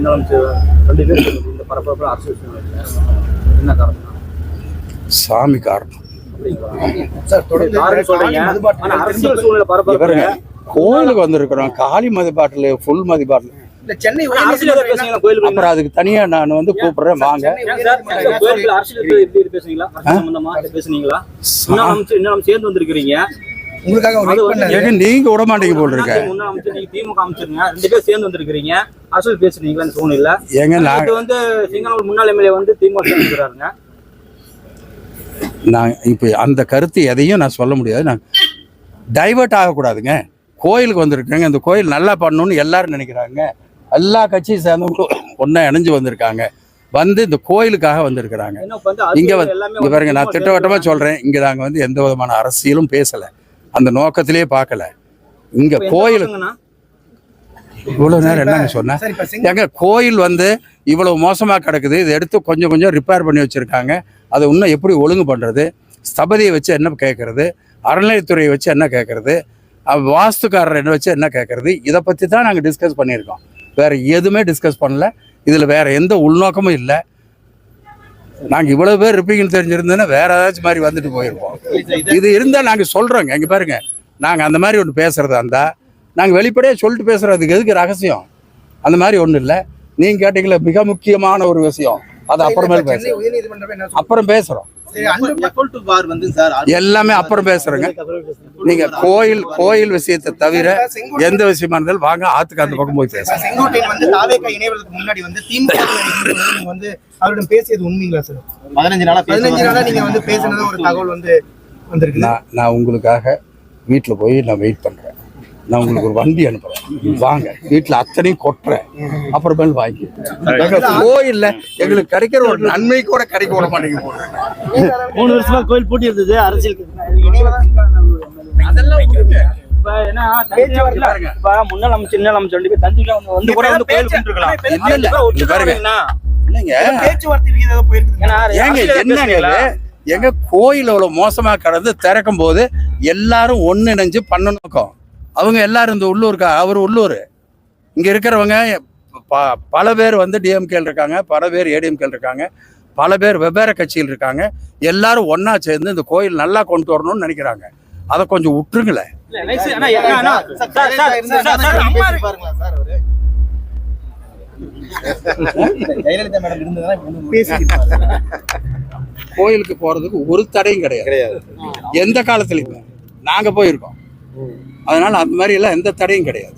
இன்னும் ரெண்டு பேர் இந்த பரபரப்பில் அரசியல் என்ன காரணம்? சாமி காரணம். பரபரப்பு கோயிலுக்கு வந்திருக்கிறோம். காலி மதி பாட்டில் ஃபுல் மதி பாட்டில் இந்த சென்னை அப்புறம் அதுக்கு தனியா நான் வந்து கூப்பிடுறேன் வாங்க. பேசுனீங்களா? பேசுனீங்களா சேர்ந்து வந்திருக்கிறீங்க. உங்களுக்காக வெயிட் பண்ணாரு. ஏங்க நீங்க விட மாட்டீங்க போல் இருக்க. திமுக அமைச்சருங்க. ரெண்டு பேர் சேர்ந்து வந்திருக்கிறீங்க. அரசியல் பேசுனீங்களா இந்த சூழ்நிலை ஏங்க நான் இது வந்து சிங்கனூர் முன்னாள் எம்எல்ஏ வந்து திமுக சேர்ந்துக்கிறாருங்க நான் இப்போ அந்த கருத்து எதையும் நான் சொல்ல முடியாது. நான் டைவர்ட் ஆகக்கூடாதுங்க கோயிலுக்கு வந்திருக்கேங்க இந்த கோயில் நல்லா பண்ணணும்னு எல்லாரும் நினைக்கிறாங்க. எல்லா கட்சியும் சேர்ந்தவங்களும் ஒன்றா இணைஞ்சு வந்திருக்காங்க. வந்து இந்த கோயிலுக்காக வந்திருக்கிறாங்க. இங்க வந்து- எல்லாமே இங்க பாருங்க நான் திமுக திட்டவட்டமா சேர்ந்துக்கிறாங்க. சொல்றேன். இங்க நாங்க வந்து எந்த விதமான அரசியலும் பேசல. அந்த நோக்கத்திலேயே பார்க்கல. இங்க கோயில்? இவ்வளவு நேரம் என்னங்க சொன்ன? சார் இப்ப சிங்க எங்க கோயில் வந்து இவ்வளவு மோசமா கிடக்குது. இதை எடுத்து கொஞ்சம் கொஞ்சம் ரிப்பேர் பண்ணி வச்சிருக்காங்க. அதை இன்னும் எப்படி ஒழுங்கு பண்றது? ஸ்தபதியை வச்சு என்ன கேட்கறது அறநிலையத்துறையை வச்சு என்ன கேட்கறது வாஸ்துக்காரர் என்ன வச்சு என்ன கேட்கறது இதை பத்தி தான் நாங்கள் டிஸ்கஸ் பண்ணியிருக்கோம். வேற எதுவுமே டிஸ்கஸ் பண்ணல. இதுல வேற எந்த உள்நோக்கமும் இல்லை. நாங்க இவ்வளவு பேர் இருப்பீங்கன்னு தெரிஞ்சிருந்தோன்னா வேற ஏதாச்சும் மாதிரி வந்துட்டு போயிருப்போம். இது இருந்தா நாங்க சொல்றோங்க. இங்க பாருங்க. நாங்க அந்த மாதிரி ஒன்று பேசுறதா இருந்தா நாங்க வெளிப்படையா சொல்லிட்டு பேசுறதுக்கு எதுக்கு ரகசியம்? அந்த மாதிரி ஒன்றும் இல்லை. நீங்க கேட்டீங்களா மிக முக்கியமான ஒரு விஷயம். அது அப்புறமேல் சொல்லுது? அப்புறம் பேசுறோம். எல்லாமே அப்புறம் பேசுறோங்க. நீங்க கோயில் கோயில் விஷயத்தை தவிர எந்த விஷயமா இருந்தாலும் வாங்க ஆத்துக்கு அந்த பக்கம் போய் பேசுறோம் சார், செங்கோட்டையன் வந்து தாவேக்கா இணைவதற்கு முன்னாடி வந்து திமுக நீங்க வந்து அவரிடம் பேசியது உண்மைங்களா சார்? பதினஞ்சு நாளா பதினஞ்சு நாளா நீங்க வந்து பேசுனது ஒரு தகவல் வந்து வந்திருக்கு நான் நான் உங்களுக்காக வீட்டில் போய் நான் வெயிட் பண்றேன். நான் உங்களுக்கு ஒரு வண்டி அனுப்புறேன். வாங்க. வீட்டில் அத்தனையும் கொட்டுறேன். அப்புறமேல் வாங்கி கோயில்ல எங்களுக்கு கிடைக்கிற ஒரு நன்மை கூட கிடைக்க விட மாட்டேங்குது. போல. மூணு வருஷமா கோயில் பூட்டி இருந்தது அரசியல் அதெல்லாம் விட்டுருங்க. இப்ப என்ன தஞ்சையில பாருங்க. இப்ப முன்னாள் அமைச்சர் இன்னும் அமைச்சர் வந்து கூட வந்து கோயில் ஒட்டுக்கா பாருங்க. என்னங்க? எங்க கோயில் அவ்வளவு மோசமா கடந்து திறக்கும் போது எல்லாரும் ஒன்றிணைஞ்சு பண்ணணும் அவங்க எல்லாரும் இந்த உள்ளூர்க்கா அவர் உள்ளூர் இங்க இருக்கிறவங்க ப- பல பேர் வந்து டிஎம்கேல இருக்காங்க பல பேர் ஏடிஎம்கேல இருக்காங்க பல பேர் வெவ்வேறு கட்சியில் இருக்காங்க எல்லாரும் ஒண்ணா சேர்ந்து இந்த கோயில் நல்லா கொண்டு வரணும்னு நினைக்கிறாங்க அதை கொஞ்சம் விட்டுருங்களேன் கோயிலுக்கு போறதுக்கு ஒரு தடையும் கிடையாது கிடையாது எந்த காலத்துலயுமே நாங்க போயிருக்கோம் அதனால அந்த மாதிரி எல்லாம் எந்த தடையும் கிடையாது.